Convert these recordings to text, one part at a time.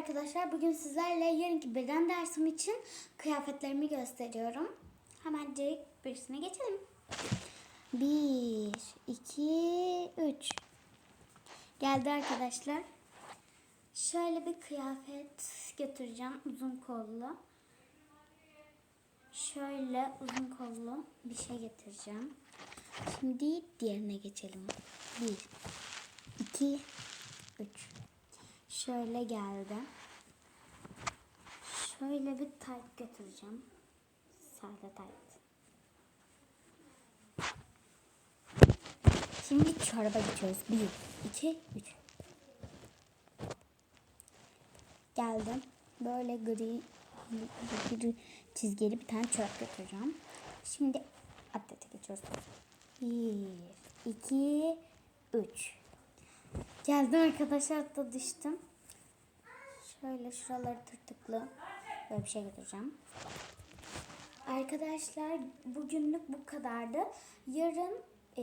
arkadaşlar. Bugün sizlerle yarınki beden dersim için kıyafetlerimi gösteriyorum. Hemen direkt birisine geçelim. 1, 2, 3. Geldi arkadaşlar. Şöyle bir kıyafet götüreceğim. Uzun kollu. Şöyle uzun kollu bir şey getireceğim. Şimdi diğerine geçelim. 1, 2, 3. Şöyle geldi. Şöyle bir tayt götüreceğim. Sade tayt. Şimdi çoraba geçiyoruz. 1, 2, 3. Geldim. Böyle gri, gri çizgili bir tane çorap götüreceğim. Şimdi atlete geçiyoruz. 1, 2, 3. Geldim arkadaşlar da düştüm. Şöyle şuraları tırtıklı böyle bir şey götüreceğim. Arkadaşlar bugünlük bu kadardı. Yarın e,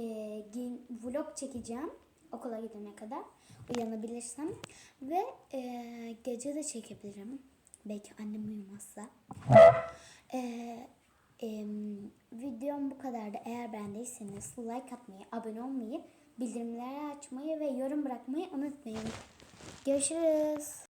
vlog çekeceğim okula gidene kadar uyanabilirsem ve e, gece de çekebilirim. Belki annem uyumazsa. E, e, videom bu kadardı. Eğer beğendiyseniz like atmayı, abone olmayı, bildirimleri açmayı ve yorum bırakmayı unutmayın. Görüşürüz.